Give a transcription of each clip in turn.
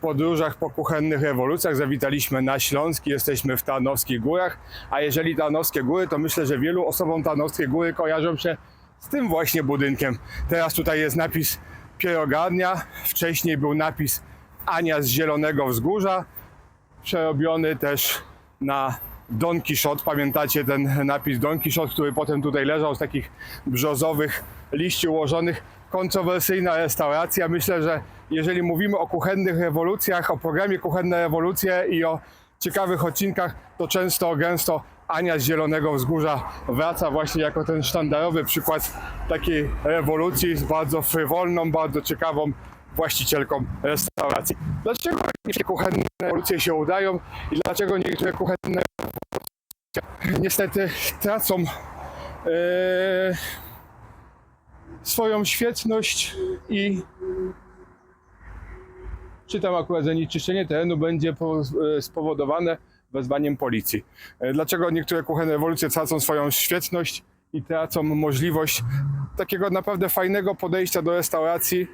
podróżach po kuchennych rewolucjach. Zawitaliśmy na Śląsk i jesteśmy w Tarnowskich Górach. A jeżeli Tarnowskie Góry, to myślę, że wielu osobom Tarnowskie Góry kojarzą się z tym właśnie budynkiem. Teraz tutaj jest napis Pierogarnia, wcześniej był napis Ania z Zielonego Wzgórza, przerobiony też na Don Quixote. Pamiętacie ten napis Don Quixote, który potem tutaj leżał z takich brzozowych liści ułożonych. Kontrowersyjna restauracja. Myślę, że jeżeli mówimy o kuchennych rewolucjach, o programie Kuchenne Rewolucje i o ciekawych odcinkach, to często, gęsto Ania z Zielonego Wzgórza wraca właśnie jako ten sztandarowy przykład takiej rewolucji z bardzo frywolną, bardzo ciekawą właścicielką restauracji. Dlaczego niektóre kuchenne rewolucje się udają i dlaczego niektóre kuchenne rewolucje niestety tracą e, swoją świetność i czytam akurat zanieczyszczenie terenu będzie e, spowodowane wezwaniem policji. E, Dlaczego niektóre kuchenne rewolucje tracą swoją świetność i tracą możliwość takiego naprawdę fajnego podejścia do restauracji?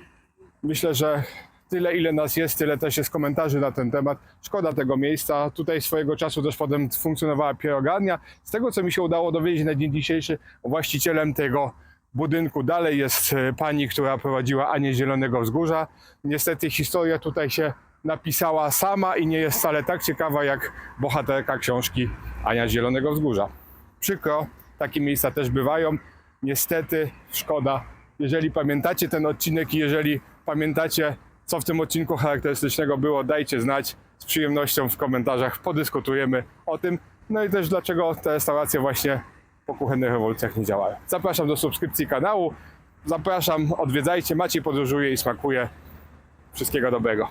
Myślę, że tyle ile nas jest, tyle też jest komentarzy na ten temat. Szkoda tego miejsca. Tutaj swojego czasu też potem funkcjonowała pierogarnia. Z tego, co mi się udało dowiedzieć na dzień dzisiejszy, właścicielem tego budynku dalej jest e, pani, która prowadziła Anię Zielonego Wzgórza. Niestety historia tutaj się napisała sama i nie jest wcale tak ciekawa jak bohaterka książki Ania Zielonego Wzgórza. Przykro, takie miejsca też bywają. Niestety, szkoda. Jeżeli pamiętacie ten odcinek i jeżeli pamiętacie, co w tym odcinku charakterystycznego było, dajcie znać. Z przyjemnością w komentarzach podyskutujemy o tym. No i też dlaczego te restauracje właśnie po kuchennych rewolucjach nie działają. Zapraszam do subskrypcji kanału. Zapraszam, odwiedzajcie. Maciej podróżuje i smakuje. Wszystkiego dobrego.